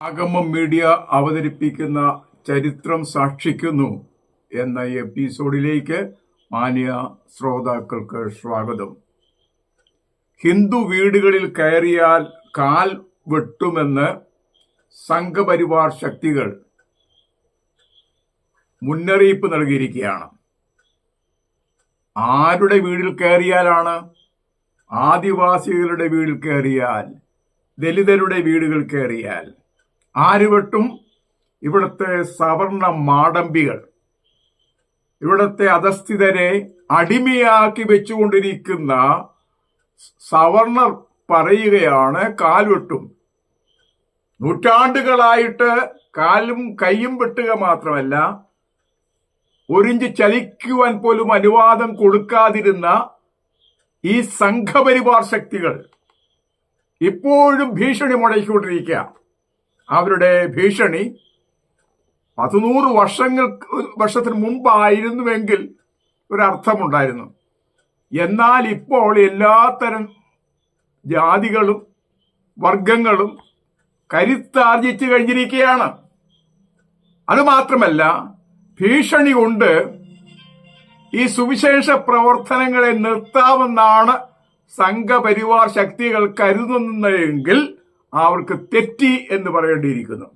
ആഗമം media അവതരിപ്പിക്കുന്ന ചരിത്രം സാക്ഷിക്കുന്നു എന്ന എപ്പിസോഡിലേക്ക് മാന്യ ശ്രോതാക്കൾക്ക് സ്വാഗതം. ഹിന്ദു വീടുകളിൽ കയറിയാൽ കാൽ വെട്ടുമെന്ന് സംഘപരിവാർ ശക്തികൾ മുന്നറിയിപ്പ് നൽകിയിരിക്കുകയാണ്. ആരുടെ വീടിൽ കയറിയാലാണ്? ആദിവാസികളുടെ വീടിൽ കയറിയാൽ ദലിതരുടെ വീടുകൾ കയറിയാൽ ആര് വെട്ടും ഇവിടുത്തെ സവർണ മാടമ്പികൾ. ഇവിടുത്തെ അധസ്ഥിതരെ അടിമയാക്കി വെച്ചുകൊണ്ടിരിക്കുന്ന സവർണർ പറയുകയാണ് കാൽവെട്ടും. നൂറ്റാണ്ടുകളായിട്ട് കാലും കൈയും വെട്ടുക മാത്രമല്ല ഒരിഞ്ച് ചലിക്കുവാൻ പോലും അനുവാദം കൊടുക്കാതിരുന്ന ഈ സംഘപരിവാർ ശക്തികൾ ഇപ്പോഴും ഭീഷണി മുടക്കിക്കൊണ്ടിരിക്കുക അവരുടെ ഭീഷണി പത്തുനൂറ് വർഷങ്ങൾക്ക് വർഷത്തിന് മുമ്പായിരുന്നുവെങ്കിൽ ഒരർത്ഥമുണ്ടായിരുന്നു. എന്നാൽ ഇപ്പോൾ എല്ലാത്തരം ജാതികളും വർഗങ്ങളും കരുത്താർജിച്ചു കഴിഞ്ഞിരിക്കുകയാണ്. അതുമാത്രമല്ല ഭീഷണി കൊണ്ട് ഈ സുവിശേഷ പ്രവർത്തനങ്ങളെ നിർത്താമെന്നാണ് സംഘപരിവാർ ശക്തികൾ കരുതുന്നതെങ്കിൽ അവർക്ക് തെറ്റി എന്ന് പറയേണ്ടിയിരിക്കുന്നു.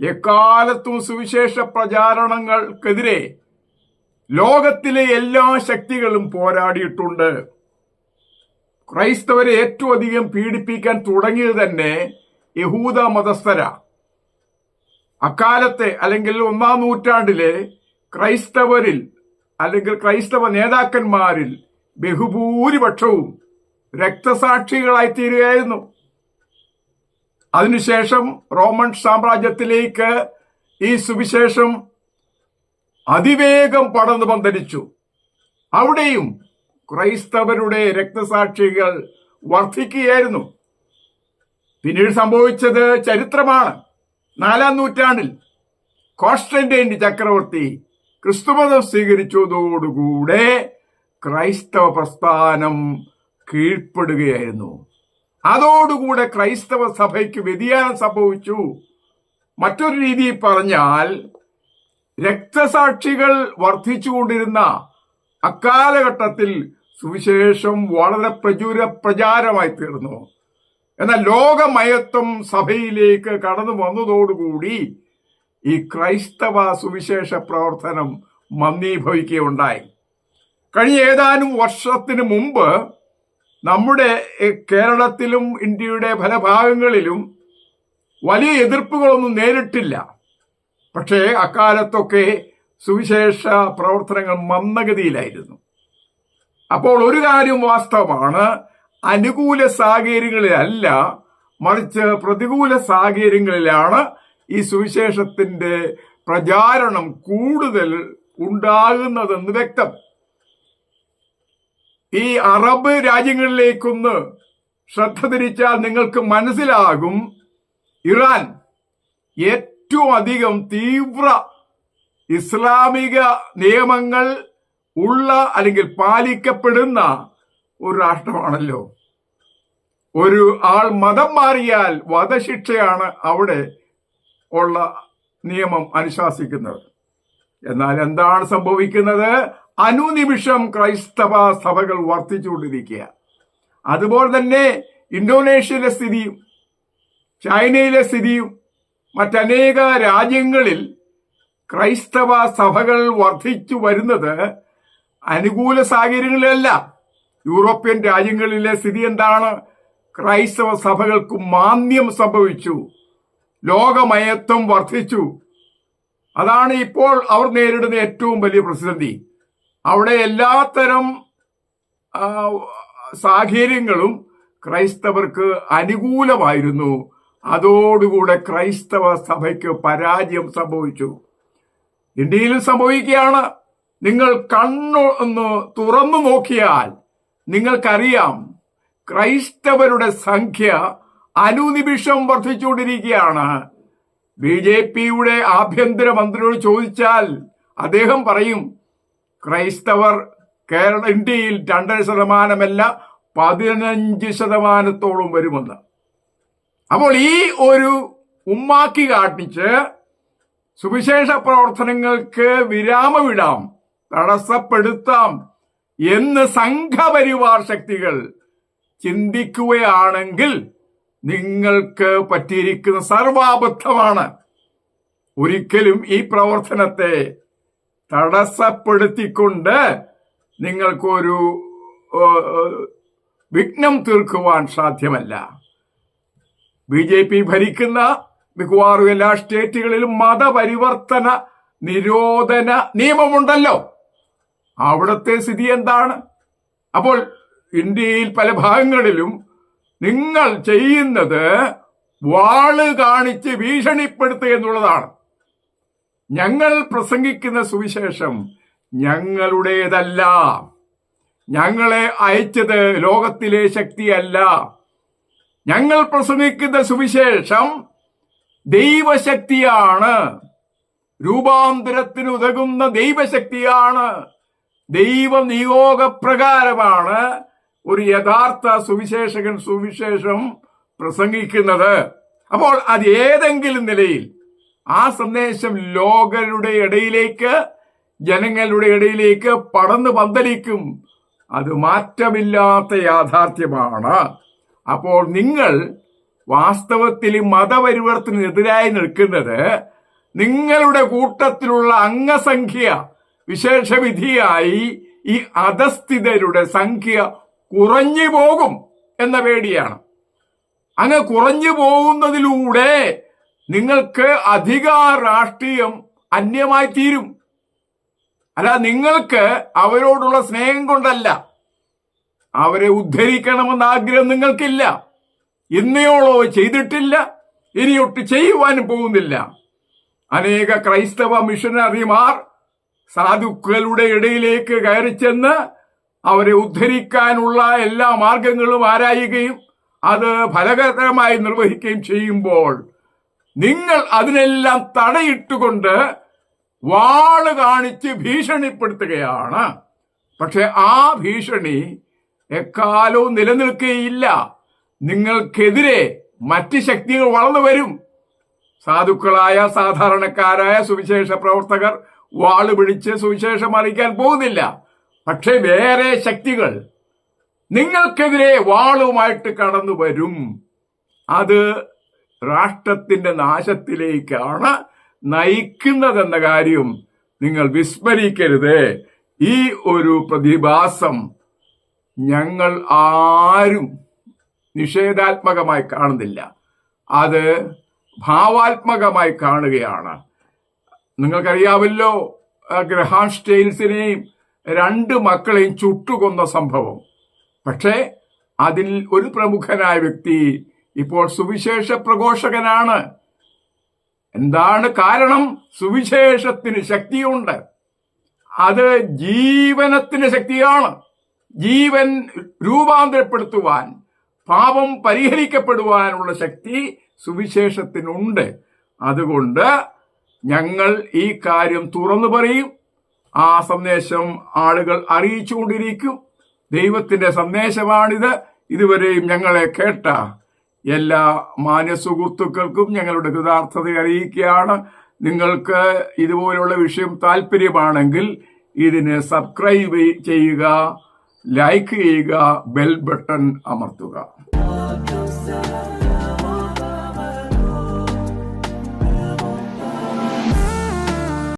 എക്കാലത്തും സുവിശേഷ പ്രചാരണങ്ങൾക്കെതിരെ ലോകത്തിലെ എല്ലാ ശക്തികളും പോരാടിയിട്ടുണ്ട്. ക്രൈസ്തവരെ ഏറ്റവും അധികം പീഡിപ്പിക്കാൻ തുടങ്ങിയത് തന്നെ യഹൂദ മതസ്ഥര. അക്കാലത്തെ അല്ലെങ്കിൽ ഒന്നാം നൂറ്റാണ്ടിലെ ക്രൈസ്തവരിൽ അല്ലെങ്കിൽ ക്രൈസ്തവ നേതാക്കന്മാരിൽ ബഹുഭൂരിപക്ഷവും രക്തസാക്ഷികളായി തീരുകയായിരുന്നു അതിനുശേഷം റോമൻ സാമ്രാജ്യത്തിലേക്ക് ഈ സുവിശേഷം അതിവേഗം പടർന്നു പന്തരിച്ചു. അവിടെയും ക്രൈസ്തവരുടെ രക്തസാക്ഷികൾ വർദ്ധിക്കുകയായിരുന്നു പിന്നീട് സംഭവിച്ചത് ചരിത്രമാണ്. നാലാം നൂറ്റാണ്ടിൽ കോൺസ്റ്റന്റൈൻ ചക്രവർത്തി ക്രിസ്തുമതം സ്വീകരിച്ചതോടുകൂടെ ക്രൈസ്തവ പ്രസ്ഥാനം കീഴ്പ്പെടുകയായിരുന്നു. അതോടുകൂടെ ക്രൈസ്തവ സഭയ്ക്ക് വ്യതിയാനം സംഭവിച്ചു. മറ്റൊരു രീതി പറഞ്ഞാൽ രക്തസാക്ഷികൾ വർദ്ധിച്ചുകൊണ്ടിരുന്ന അക്കാലഘട്ടത്തിൽ സുവിശേഷം വളരെ പ്രചുര പ്രചാരമായി തീർന്നു. എന്നാൽ ലോകമയത്വം സഭയിലേക്ക് കടന്നു വന്നതോടുകൂടി ഈ ക്രൈസ്തവ സുവിശേഷ പ്രവർത്തനം മന്ദീഭവിക്കുകയുണ്ടായി. കഴിഞ്ഞ ഏതാനും വർഷത്തിന് മുമ്പ് നമ്മുടെ കേരളത്തിലും ഇന്ത്യയുടെ പല ഭാഗങ്ങളിലും വലിയ എതിർപ്പുകളൊന്നും നേരിട്ടില്ല. പക്ഷേ അക്കാലത്തൊക്കെ സുവിശേഷ പ്രവർത്തനങ്ങൾ മന്ദഗതിയിലായിരുന്നു. അപ്പോൾ ഒരു കാര്യം വാസ്തവമാണ് അനുകൂല സാഹചര്യങ്ങളിലല്ല മറിച്ച് പ്രതികൂല സാഹചര്യങ്ങളിലാണ് ഈ സുവിശേഷത്തിന്റെ പ്രചാരണം കൂടുതൽ ഉണ്ടാകുന്നതെന്ന് വ്യക്തം. ഈ അറബ് രാജ്യങ്ങളിലേക്കൊന്ന് ശ്രദ്ധ തിരിച്ചാൽ നിങ്ങൾക്ക് മനസ്സിലാകും ഇറാൻ ഏറ്റവും അധികം തീവ്ര ഇസ്ലാമിക നിയമങ്ങൾ ഉള്ള അല്ലെങ്കിൽ പാലിക്കപ്പെടുന്ന ഒരു രാഷ്ട്രമാണല്ലോ. ഒരു ആൾ മതം മാറിയാൽ വധശിക്ഷയാണ് അവിടെ ഉള്ള നിയമം അനുശാസിക്കുന്നത്. എന്നാൽ എന്താണ് സംഭവിക്കുന്നത്? അനുനിമിഷം ക്രൈസ്തവ സഭകൾ വർദ്ധിച്ചുകൊണ്ടിരിക്കുക അതുപോലെ തന്നെ ഇന്തോനേഷ്യയിലെ സ്ഥിതിയും ചൈനയിലെ സ്ഥിതിയും മറ്റനേക രാജ്യങ്ങളിൽ ക്രൈസ്തവ സഭകൾ വർദ്ധിച്ചു വരുന്നത് അനുകൂല സാഹചര്യങ്ങളിലല്ല. യൂറോപ്യൻ രാജ്യങ്ങളിലെ സ്ഥിതി എന്താണ്? ക്രൈസ്തവ സഭകൾക്ക് മാന്ദ്യം സംഭവിച്ചു. ലോകമയത്വം വർദ്ധിച്ചു. അതാണ് ഇപ്പോൾ അവർ നേരിടുന്ന ഏറ്റവും വലിയ പ്രതിസന്ധി. അവിടെ എല്ലാത്തരം സാഹചര്യങ്ങളും ക്രൈസ്തവർക്ക് അനുകൂലമായിരുന്നു. അതോടുകൂടെ ക്രൈസ്തവ സഭയ്ക്ക് പരാജയം സംഭവിച്ചു. ഇന്ത്യയിലും സംഭവിക്കുകയാണ്. നിങ്ങൾ കണ്ണു ഒന്ന് തുറന്നു നോക്കിയാൽ നിങ്ങൾക്കറിയാം ക്രൈസ്തവരുടെ സംഖ്യ അനുനിമിഷം വർദ്ധിച്ചുകൊണ്ടിരിക്കുകയാണ്. ബി ജെ പിയുടെ ആഭ്യന്തരമന്ത്രിയോട് ചോദിച്ചാൽ അദ്ദേഹം പറയും ക്രൈസ്തവർ കേരള ഇന്ത്യയിൽ രണ്ടര ശതമാനമല്ല പതിനഞ്ച് ശതമാനത്തോളം വരുമെന്ന്. അപ്പോൾ ഈ ഒരു ഉമ്മാക്കി കാട്ടിച്ച് സുവിശേഷ പ്രവർത്തനങ്ങൾക്ക് വിരാമമിടാം തടസ്സപ്പെടുത്താം എന്ന് സംഘപരിവാർ ശക്തികൾ ചിന്തിക്കുകയാണെങ്കിൽ നിങ്ങൾക്ക് പറ്റിയിരിക്കുന്ന സർവാബദ്ധമാണ്. ഒരിക്കലും ഈ പ്രവർത്തനത്തെ തടസ്സപ്പെടുത്തിക്കൊണ്ട് നിങ്ങൾക്കൊരു വിഘ്നം തീർക്കുവാൻ സാധ്യമല്ല. ബി ജെ പി ഭരിക്കുന്ന മിക്കവാറും എല്ലാ സ്റ്റേറ്റുകളിലും മതപരിവർത്തന നിരോധന നിയമമുണ്ടല്ലോ. അവിടുത്തെ സ്ഥിതി എന്താണ്? അപ്പോൾ ഇന്ത്യയിൽ പല ഭാഗങ്ങളിലും നിങ്ങൾ ചെയ്യുന്നത് വാൾ കാണിച്ച് ഭീഷണിപ്പെടുത്തുക എന്നുള്ളതാണ്. ഞങ്ങൾ പ്രസംഗിക്കുന്ന സുവിശേഷം ഞങ്ങളുടേതല്ല. ഞങ്ങളെ അയച്ചത് ലോകത്തിലെ ശക്തിയല്ല. ഞങ്ങൾ പ്രസംഗിക്കുന്ന സുവിശേഷം ദൈവശക്തിയാണ്. രൂപാന്തരത്തിന് ഉതകുന്ന ദൈവശക്തിയാണ്. ദൈവ നിയോഗപ്രകാരമാണ് ഒരു യഥാർത്ഥ സുവിശേഷകൻ സുവിശേഷം പ്രസംഗിക്കുന്നത്. അപ്പോൾ അത് ഏതെങ്കിലും നിലയിൽ ആ സന്ദേശം ലോകരുടെ ഇടയിലേക്ക് ജനങ്ങളുടെ ഇടയിലേക്ക് പടന്നു പന്തലിക്കും. അത് മാറ്റമില്ലാത്ത യാഥാർത്ഥ്യമാണ്. അപ്പോൾ നിങ്ങൾ വാസ്തവത്തിൽ മതപരിവർത്തനെതിരായി നിൽക്കുന്നത് നിങ്ങളുടെ കൂട്ടത്തിലുള്ള അംഗസംഖ്യ വിശേഷവിധിയായി ഈ അധസ്ഥിതരുടെ സംഖ്യ കുറഞ്ഞു പോകും എന്ന പേടിയാണ്. അങ്ങ് കുറഞ്ഞു പോകുന്നതിലൂടെ നിങ്ങൾക്ക് അധികാര രാഷ്ട്രീയം അന്യമായി തീരും. അല്ല നിങ്ങൾക്ക് അവരോടുള്ള സ്നേഹം കൊണ്ടല്ല. അവരെ ഉദ്ധരിക്കണമെന്ന ആഗ്രഹം നിങ്ങൾക്കില്ല. ഇന്നയോളോ ചെയ്തിട്ടില്ല ഇനിയൊട്ട് ചെയ്യുവാനും പോകുന്നില്ല. അനേക ക്രൈസ്തവ മിഷനറിമാർ സാധുക്കളുടെ ഇടയിലേക്ക് കയറി ചെന്ന് അവരെ ഉദ്ധരിക്കാനുള്ള എല്ലാ മാർഗങ്ങളും ആരായുകയും അത് ഫലകരമായി നിർവഹിക്കുകയും ചെയ്യുമ്പോൾ നിങ്ങൾ അതിനെല്ലാം തടയിട്ടുകൊണ്ട് വാൾ കാണിച്ച് ഭീഷണിപ്പെടുത്തുകയാണ്. പക്ഷെ ആ ഭീഷണി എക്കാലവും നിലനിൽക്കുകയില്ല നിങ്ങൾക്കെതിരെ മറ്റ് ശക്തികൾ വളർന്നു വരും. സാധുക്കളായ സാധാരണക്കാരായ സുവിശേഷ പ്രവർത്തകർ വാൾ പിടിച്ച് സുവിശേഷം അറിയിക്കാൻ പോകുന്നില്ല. പക്ഷെ വേറെ ശക്തികൾ നിങ്ങൾക്കെതിരെ വാളുമായിട്ട് കടന്നു വരും അത് രാഷ്ട്രത്തിന്റെ നാശത്തിലേക്കാണ് നയിക്കുന്നതെന്ന കാര്യം നിങ്ങൾ വിസ്മരിക്കരുത്. ഈ ഒരു പ്രതിഭാസം ഞങ്ങൾ ആരും നിഷേധാത്മകമായി കാണുന്നില്ല. അത് ഭാവാത്മകമായി കാണുകയാണ്. നിങ്ങൾക്കറിയാമല്ലോ ആ ഗ്രഹാം സ്റ്റെയിൻസിനെയും രണ്ട് മക്കളെയും ചുട്ടുകൊന്ന സംഭവം. പക്ഷേ അതിൽ ഒരു പ്രമുഖനായ വ്യക്തി ഇപ്പോൾ സുവിശേഷ പ്രഘോഷകനാണ് എന്താണ് കാരണം? സുവിശേഷത്തിന് ശക്തിയുണ്ട്. അത് ജീവനത്തിന് ശക്തിയാണ്. ജീവൻ രൂപാന്തരപ്പെടുത്തുവാൻ പാപം പരിഹരിക്കപ്പെടുവാനുള്ള ശക്തി സുവിശേഷത്തിനുണ്ട്. അതുകൊണ്ട് ഞങ്ങൾ ഈ കാര്യം തുറന്നു പറയും. ആ സന്ദേശം ആളുകൾ അറിയിച്ചുകൊണ്ടിരിക്കും. ദൈവത്തിന്റെ സന്ദേശമാണിത്. ഇതുവരെയും ഞങ്ങളെ കേട്ട എല്ലാ മാന്യ സുഹൃത്തുക്കൾക്കും ഞങ്ങളുടെ കൃതാർത്ഥത അറിയിക്കുകയാണ്. നിങ്ങൾക്ക് ഇതുപോലുള്ള വിഷയം താല്പര്യമാണെങ്കിൽ ഇതിന് സബ്സ്ക്രൈബ് ചെയ്യുക ലൈക്ക് ചെയ്യുക ബെൽ ബട്ടൺ അമർത്തുക.